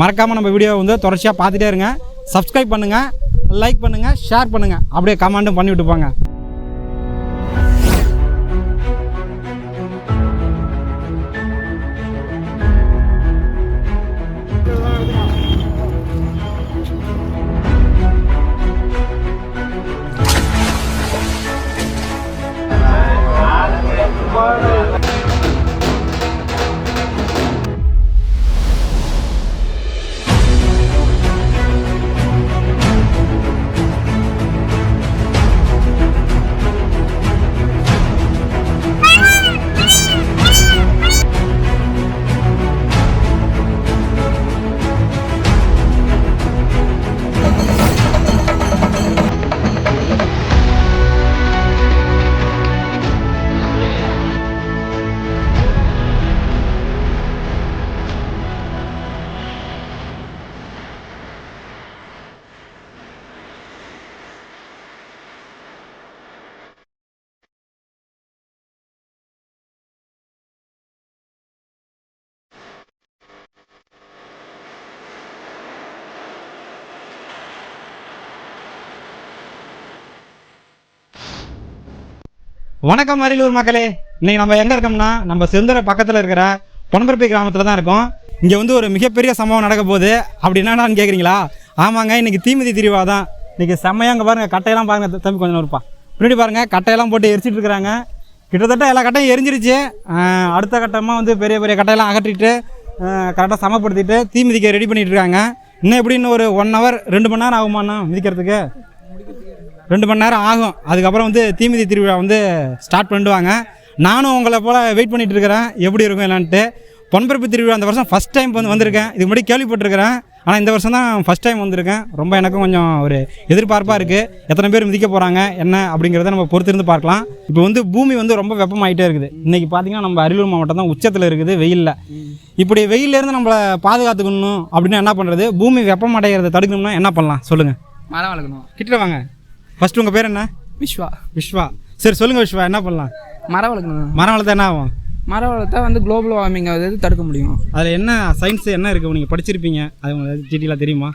மறக்காமல் நம்ம வீடியோ வந்து தொடர்ச்சியாக பார்த்துட்டே இருங்க. சப்ஸ்கிரைப் பண்ணுங்கள் லைக் பண்ணுங்கள் ஷேர் பண்ணுங்கள் அப்படியே கமெண்ட்டும் பண்ணி போங்க வணக்கம் அரியலூர் மக்களே. இன்னைக்கு நம்ம எங்கே இருக்கோம்னா நம்ம செந்தர பக்கத்தில் இருக்கிற பொன்பரப்பி கிராமத்தில் தான் இருக்கோம். இங்கே வந்து ஒரு மிகப்பெரிய சம்பவம் நடக்க போகுது. அப்படி என்னன்னு கேட்குறீங்களா ஆமாங்க இன்னைக்கு தீமிதி திருவிழா தான். இன்னைக்கு செம்மையாக அங்கே பாருங்கள் கட்டையெல்லாம் பாருங்கள் தம்பி கொஞ்சம் இருப்பா பின்னாடி பாருங்கள் கட்டையெல்லாம் போட்டு எரிச்சிட்டு இருக்கிறாங்க. கிட்டத்தட்ட எல்லா கட்டையும் எரிஞ்சிருச்சு. அடுத்த கட்டமாக வந்து பெரிய பெரிய கட்டையெல்லாம் அகற்றிட்டு கரெக்டாக சமப்படுத்திட்டு தீ மிதிக்க ரெடி பண்ணிட்டு இருக்காங்க. இன்னும் எப்படி இன்னும் ஒரு ஒன் ஹவர் ரெண்டு மணி நேரம் ஆகுமாண்ணா மிதிக்கிறதுக்கு? ரெண்டு மணி நேரம் ஆகும். அதுக்கப்புறம் வந்து தீமிதி திருவிழா வந்து ஸ்டார்ட் பண்ணிடுவாங்க. நானும் உங்களை போல் வெயிட் பண்ணிட்டு இருக்கிறேன். எப்படி இருக்கும் என்னன்ட்டு. பொன்பரப்பு திருவிழா அந்த வருஷம் ஃபஸ்ட் டைம் வந்து வந்திருக்கேன். இதுக்கு முன்னாடி கேள்விப்பட்டிருக்கிறேன். ஆனால் இந்த வருஷம் தான் ஃபஸ்ட் டைம் வந்திருக்கேன். ரொம்ப எனக்கும் கொஞ்சம் ஒரு எதிர்பார்ப்பாக இருக்குது எத்தனை பேர் மிதிக்க போகிறாங்க என்ன அப்படிங்கிறத நம்ம பொறுத்திருந்து பார்க்கலாம். இப்போ வந்து பூமி வந்து ரொம்ப வெப்பமாயிட்டே இருக்குது. இன்றைக்கி பார்த்தீங்கன்னா நம்ம அரியலூர் மாவட்டம் தான் உச்சத்தில் இருக்குது வெயிலில். இப்படி வெயிலேருந்து நம்மளை பாதுகாத்துக்கணும் அப்படின்னா என்ன பண்ணுறது பூமி வெப்பமடைகிறத தடுக்கணும்னா என்ன பண்ணலாம்? சொல்லுங்கள் மரம் வளர்க்கணும். கிட்ட வாங்க. ஃபர்ஸ்ட் உங்கள் பேர் என்ன? விஸ்வா. விஸ்வா. சரி சொல்லுங்கள் விஸ்வா என்ன பண்ணலாம்? மரம் வளர்க்கணும் மரம் வளர்த்தா என்ன ஆகும்? மரம் வளர்த்தா வந்து குளோபல் வார்மிங் ஆகுது தடுக்க முடியும். அதில் என்ன சயின்ஸ் என்ன இருக்குது நீங்கள் படிச்சிருப்பீங்க. அது உங்களுக்கு டீட்டெயிலாக தெரியுமா?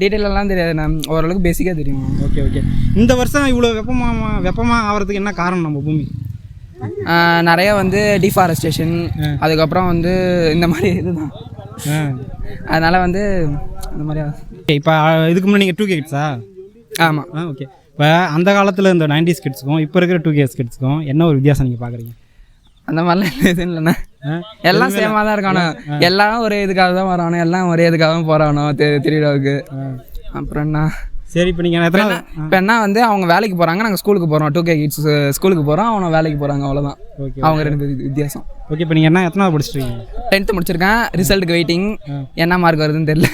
டீட்டெயிலெல்லாம் தெரியாது நான் ஓரளவுக்கு பேசிக்காக தெரியும். ஓகே ஓகே இந்த வருஷம் இவ்வளோ வெப்பமாக வெப்பமாக ஆகிறதுக்கு என்ன காரணம் நம்ம பூமி? நிறைய வந்து டிஃபாரஸ்டேஷன் அதுக்கப்புறம் வந்து இந்த மாதிரி இதுதான். அதனால் வந்து இந்த மாதிரி இப்போ இதுக்கு முன்னாடி நீங்கள் டூ கிட்ஸா ஆமாம் ஆ ஓகே இப்போ அந்த காலத்தில் இந்த நைன்டிஸ் கிட்ஸுக்கும் இப்போ இருக்கிற டூ கேஸ் கிட்ஸுக்கும் என்ன ஒரு வித்தியாசம் நீங்கள் பார்க்குறீங்க? அந்த மாதிரிலாம் எதுவும் இல்லைண்ணா? எல்லாம் சேமாக தான் இருக்கானோ எல்லாரும் ஒரே இதுக்காக தான் வரானோ எல்லாம் ஒரே இதுக்காக தான் போகிறானோ திருவிழாவுக்கு அப்புறம் என்ன? சரி இப்போ நீங்கள் எத்தனை இப்போ என்ன வந்து அவங்க வேலைக்கு போகிறாங்க நாங்கள் ஸ்கூலுக்கு போகிறோம் டூ கே கிட்ஸ் ஸ்கூலுக்கு போகிறோம் அவனை வேலைக்கு போகிறாங்க அவ்வளோதான் ஓகே அவங்க ரெண்டு வித்தியாசம். ஓகே இப்போ நீங்கள் என்ன எத்தனாவது படிச்சிருக்கீங்க? டென்த்து முடிச்சிருக்கேன். ரிசல்ட்டுக்கு வெயிட்டிங் என்ன மார்க் வருதுன்னு தெரியல.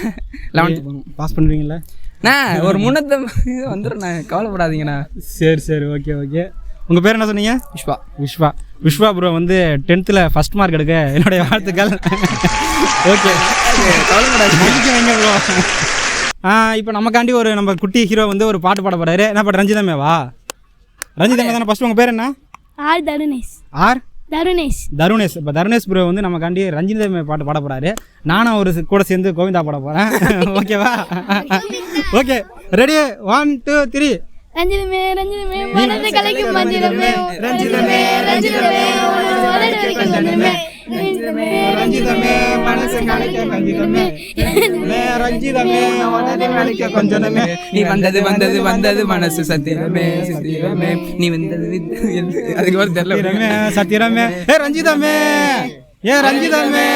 லெவன்த்து பாஸ் பண்ணுவீங்களா ஒரு முன்னூத்தி வந்துடும்ண்ணா கவலைப்படாதீங்கண்ணா. சரி சரி ஓகே ஓகே. உங்கள் பேர் என்ன சொன்னீங்க? விஷ்வா. விஸ்வா விஸ்வா ப்ரோ வந்து டென்த்தில் ஃபஸ்ட் மார்க் எடுக்க என்னுடைய வாழ்த்துக்கள். ஓகே. வைங்க ப்ரோ இப்போ நமக்காண்டி ஒரு நம்ம குட்டி ஹீரோ வந்து ஒரு பாட்டு பாட போறாரு. என்ன பாட்டு? ரஞ்சிதமேவா ரஞ்சிதமே தானே? ஃபஸ்ட் உங்கள் பேர் என்ன? R Tarunesh R? தருணேஷ். தருணேஷ். இப்போ தருணேஷ் ப்ரோ வந்து நமக்காண்டி ரஞ்சிதமே பாட்டு பாட போறாரு. நானும் ஒரு கூட சேர்ந்து கோவிந்தா பாட போகிறேன் ஓகேவா okay ready one two three ரஞ்சிதமே ரஞ்சிதமே மனதை கலைக்கும் மஞ்சிதமே ரஞ்சிதமே ரஞ்சிதமே உனது வரைக்கும் ரஞ்சிதமே ரஞ்சிதமே ரஞ்சிதமே மனசு கலைக்க ரஞ்சிதமே ரஞ்சிதமே உனது கலைக்க கொஞ்சமே நீ வந்தது வந்தது வந்தது மனசு சத்தியமே சத்தியமே நீ வந்தது வித்து- எது- அதுக்கு ஒரு தெரியல. சத்திரமே சத்திரமே. ஏ ரஞ்சிதமே. ஏ ரஞ்சிதமே.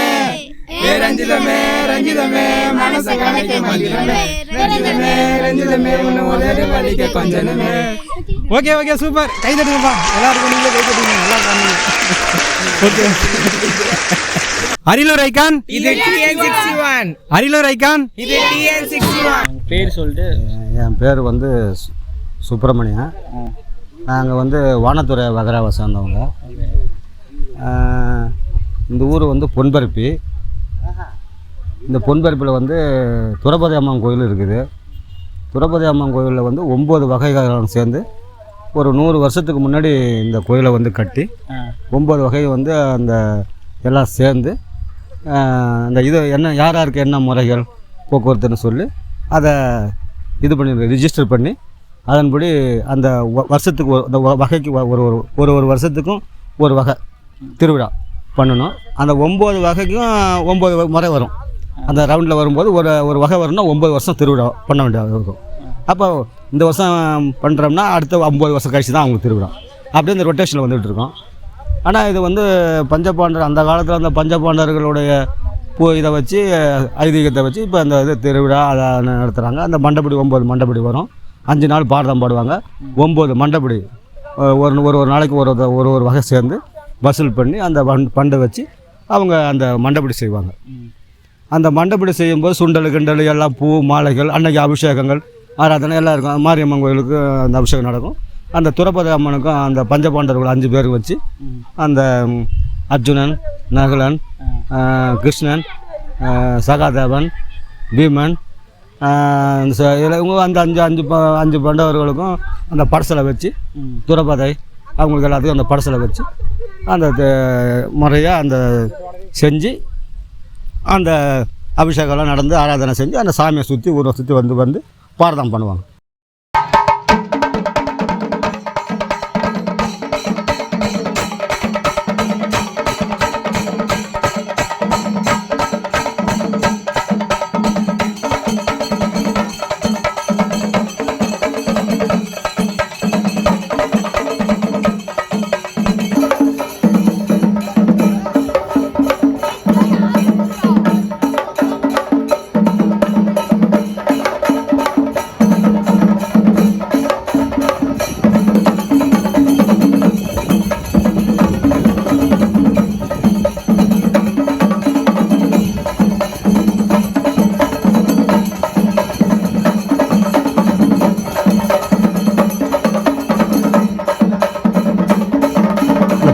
ஏ ரஞ்சிதமே ரஞ்சிதமே மனச கலைக்க ரஞ்சிதமே ரஞ்சிதமே ரஞ்சிதமே உன்னை உதறி வலிக்க கொஞ்சமே ஓகே ஓகே சூப்பர். கை தட்டுங்கப்பா. எல்லாருக்கும் நீங்களே கை தட்டுங்க. நல்லா பண்ணீங்க. ஓகே. அரியலூர் ஐகான்? இது TN sixty one Ariyalur icon? இது டிஎன் சிக்ஸ்டி ஒன் பேர் சொல்லிட்டு? என் பேர் வந்து சுப்பிரமணியன். நாங்கள் வந்து வானத்துறை வகராவை சேர்ந்தவங்க. இந்த ஊர் வந்து பொன்பரப்பி இந்த பொன்பரப்பில் வந்து துரபதி அம்மன் கோயில் இருக்குது. துரபதி அம்மன் கோயிலில் வந்து ஒம்பது வகைகளும் சேர்ந்து ஒரு நூறு வருஷத்துக்கு முன்னாடி இந்த கோயிலை வந்து கட்டி ஒம்பது வகை வந்து அந்த எல்லாம் சேர்ந்து அந்த இது என்ன யார் யாருக்கு என்ன முறைகள் போக்குவரத்துன்னு சொல்லி அதை இது பண்ணி ரிஜிஸ்டர் பண்ணி அதன்படி அந்த வருஷத்துக்கு ஒரு அந்த வகைக்கு ஒரு ஒரு ஒரு ஒரு வருஷத்துக்கும் ஒரு வகை திருவிழா. பண்ணணும். அந்த ஒம்பது வகைக்கும் ஒம்பது முறை வரும். அந்த ரவுண்டில் வரும்போது ஒரு ஒரு வகை வரும்னா ஒம்பது வருஷம் திருவிழா பண்ண வேண்டியது இருக்கும். அப்போ இந்த வருஷம் பண்ணுறோம்னா அடுத்த ஒம்பது வருஷம் கழிச்சு தான் அவங்களுக்கு திருவிழா. அப்படியே இந்த ரொட்டேஷனில் வந்துகிட்டு இருக்கோம். ஆனால் இது வந்து பஞ்சபாண்டர் அந்த காலத்தில் அந்த பஞ்சபாண்டர்களுடைய பூ இதை வச்சு ஐதீகத்தை வச்சு இப்போ அந்த இது திருவிழா அதை நடத்துகிறாங்க அந்த மண்டபடி ஒம்பது மண்டபடி வரும். அஞ்சு நாள் பாரதம் பாடுவாங்க. ஒம்பது மண்டபடி ஒரு ஒரு ஒரு நாளைக்கு ஒரு- ஒரு ஒரு வகை சேர்ந்து வசூல் பண்ணி அந்த பண் பண்டை வச்சு அவங்க அந்த மண்டபடி செய்வாங்க. அந்த மண்டபடி செய்யும்போது சுண்டல் கிண்டல் எல்லாம் பூ மாலைகள் அன்னைக்கு அபிஷேகங்கள் ஆராதனை எல்லாம் இருக்கும். மாரியம்மன் கோயிலுக்கு அந்த அபிஷேகம் நடக்கும். அந்த துரபதி அம்மனுக்கும் அந்த பஞ்சபாண்டவர்கள் அஞ்சு பேர் வச்சு அந்த அர்ஜுனன் நகுலன் கிருஷ்ணன் சகாதேவன் பீமன் இவங்க அந்த அஞ்சு அஞ்சு அஞ்சு பாண்டவர்களுக்கும் அந்த படசலை வச்சு துரபதை அவங்களுக்கு எல்லாத்துக்கும் அந்த படசலை வச்சு அந்த முறையாக அந்த செஞ்சு அந்த அபிஷேகம்லாம் நடந்து ஆராதனை செஞ்சு அந்த சாமியை சுற்றி ஊரை சுற்றி வந்து வந்து பாரதம் பண்ணுவாங்க.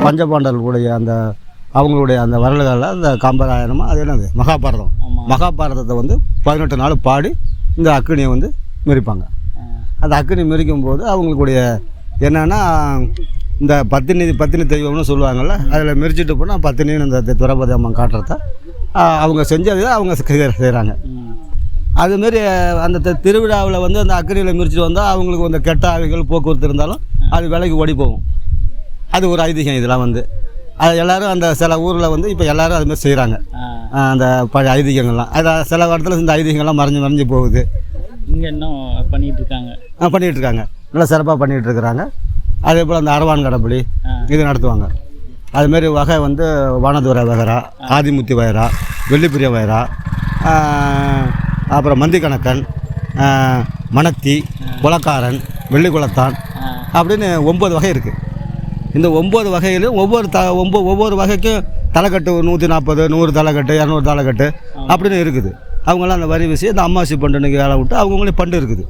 இந்த பஞ்சபாண்டவர்களுடைய அந்த அவங்களுடைய அந்த வரலாறுல அந்த காம்பராயணமாக அது என்னது? மகாபாரதம். மகாபாரதத்தை வந்து பதினெட்டு நாள் பாடி இந்த அக்னியை வந்து மிரிப்பாங்க. அந்த அக்னி மிரிக்கும் போது அவங்களுடைய என்னன்னா இந்த பத்தினி பத்தினி தெய்வம்னு சொல்லுவாங்கள்ல அதில் மிரிச்சிட்டு போனால் பத்தினின்னு இந்த துரபதி அம்மன் காட்டுறத அவங்க செஞ்சது அவங்க செய்கிறாங்க அதுமாரி அந்த திருவிழாவில் வந்து அந்த அக்கறையில் மிரிச்சிட்டு வந்தால் அவங்களுக்கு அந்த கெட்ட ஆவிகள் போக்குவரத்து இருந்தாலும் அது விலைக்கு ஓடி போகும். அது ஒரு ஐதீகம் இதெல்லாம் வந்து. அது எல்லாரும் அந்த சில ஊரில் வந்து இப்போ எல்லாரும் அதுமாதிரி செய்கிறாங்க அந்த பழைய ஐதீகங்கள்லாம். அது சில இடத்துல இந்த ஐதீகங்கள்லாம் மறைஞ்சு மறைஞ்சு போகுது. இங்கே இன்னும் பண்ணிட்டு இருக்காங்க? ஆ, பண்ணிட்டு இருக்காங்க. நல்லா சிறப்பாக பண்ணிகிட்டு இருக்கிறாங்க. அதே போல் அந்த அரவான் கடப்பலி இது நடத்துவாங்க. அதுமாரி வகை வந்து வானதுரை வகைரா ஆதிமுத்தி வகைரா வெள்ளிப்பிரிய வகைரா ஆ, அப்புறம் மந்திக்கணக்கன் ஆ, மணத்தி குலக்காரன் வெள்ளிக்குளத்தான் அப்படின்னு ஒம்பது வகை இருக்குது இந்த ஒம்பது வகையிலும் ஒவ்வொரு த ஒம்போ ஒவ்வொரு வகைக்கும் தலைக்கட்டு நூற்றி நாற்பது நூறு தலைக்கட்டு இரநூறு தலைக்கட்டு அப்படின்னு இருக்குது. அவங்களாம் அந்த வரி வீசி இந்த அம்மாசி பண்டுனுக்கு வேலை விட்டு அவங்கவுங்களே பண்டு இருக்குது.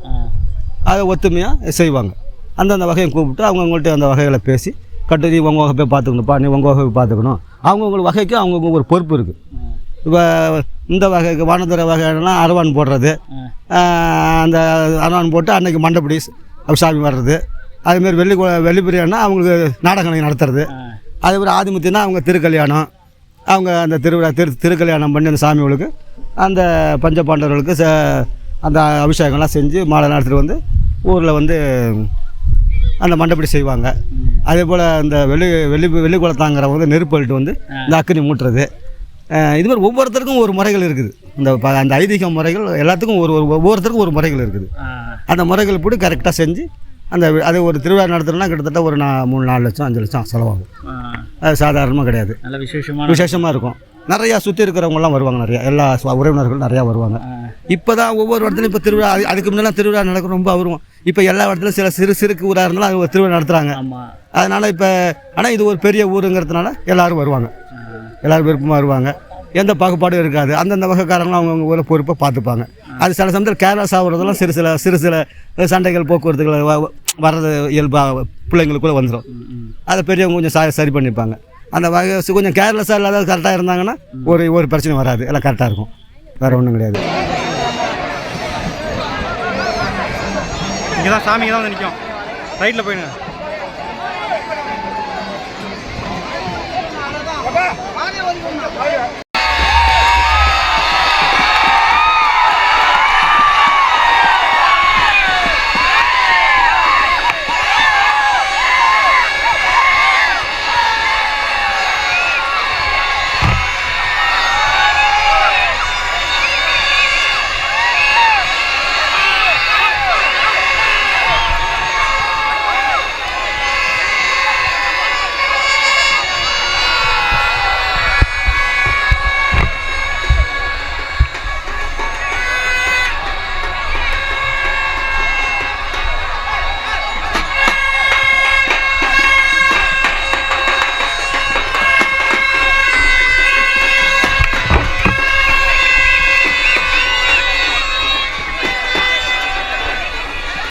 அதை ஒத்துமையாக செய்வாங்க. அந்தந்த வகையை கூப்பிட்டு அவங்கவுங்கள்ட்ட அந்த வகைகளை பேசி கட்டு நீ உங்கள் வகை போய் பார்த்துக்கணும்ப்பா நீ உங்கள் வகை போய் பார்த்துக்கணும். அவங்கவுங்க வகைக்கு அவங்கவுங்க ஒரு பொறுப்பு இருக்குது இப்போ இந்த வகைக்கு வானதுரை வகைனா அரவான் போடுறது. அந்த அரவான் போட்டு அன்னைக்கு மண்டபடி சாமி வர்றது. அதுமாரி வெள்ளி வெள்ளி பிரியாணினா அவங்களுக்கு நாடகம் நடத்துறது. அதே மாதிரி ஆதிமுத்தினா அவங்க திருக்கல்யாணம் அவங்க அந்த திருவிழா திரு திருக்கல்யாணம் பண்ணி அந்த சாமிகளுக்கு அந்த பஞ்சபாண்டவர்களுக்கு ச அந்த அபிஷேகம்லாம் செஞ்சு மாலை நடத்திட்டு வந்து ஊரில் வந்து அந்த மண்டபடி செய்வாங்க. அதே போல் இந்த வெள்ளி வெள்ளி வெள்ளிக்குளத்தாங்கிறவங்க வந்து நெருப்பல்ட்டு வந்து இந்த அக்கினி மூட்டுறது. இது மாதிரி ஒவ்வொருத்தருக்கும் ஒரு முறைகள் இருக்குது. இந்த அந்த ஐதீக முறைகள் எல்லாத்துக்கும் ஒரு ஒரு ஒவ்வொருத்தருக்கும் ஒரு முறைகள் இருக்குது. அந்த முறைகள் படி கரெக்டாக செஞ்சு அந்த அது ஒரு திருவிழா நடத்துறோம்னா கிட்டத்தட்ட ஒரு நா மூணு நாலு லட்சம் அஞ்சு லட்சம் செலவாகும். அது சாதாரணமாக கிடையாது. நல்ல விசேஷமான விசேஷமாக இருக்கும். நிறையா சுற்றி இருக்கிறவங்கலாம் வருவாங்க நிறையா. எல்லா உறவினர்களும் நிறையா வருவாங்க. இப்போ தான் ஒவ்வொரு இடத்துலையும் இப்போ திருவிழா அது- அதுக்கு முன்னெல்லாம் திருவிழா நடக்கும் ரொம்ப வருவோம் இப்போ எல்லா இடத்துலையும் சில சிறு சிறுக்கு ஊராக இருந்தாலும் அது ஒரு திருவிழா நடத்துகிறாங்க அதனால் இப்போ ஆனால் இது ஒரு பெரிய ஊருங்கிறதுனால எல்லாரும் வருவாங்க. எல்லாரும் விருப்பமாக வருவாங்க. எந்த பாகுபாடும் இருக்காது. அந்தந்த வகைக்காரங்களும் அவங்கவுங்க ஊரில் பொறுப்பாக பார்த்துப்பாங்க. அது சில சமயத்தில் கேரளா சாப்பிட்றதெல்லாம் சிறு சில சிறு சில சண்டைகள் போக்குவரத்துகள் வர்றது இயல்பாக பிள்ளைங்களுக்குள்ளே வந்துடும் அதை பெரியவங்க கொஞ்சம் சா சரி பண்ணிப்பாங்க. அந்த வகை கொஞ்சம் கேர்லெஸ்ஸாக இல்லாத கரெக்டாக இருந்தாங்கன்னா ஒரு ஒரு பிரச்சனையும் வராது. எல்லாம் கரெக்டாக இருக்கும். வேறு ஒன்றும் கிடையாது. இங்கே தான் சாமி தான் வந்து நிற்கும் ரைட்டில் போயிடுங்க.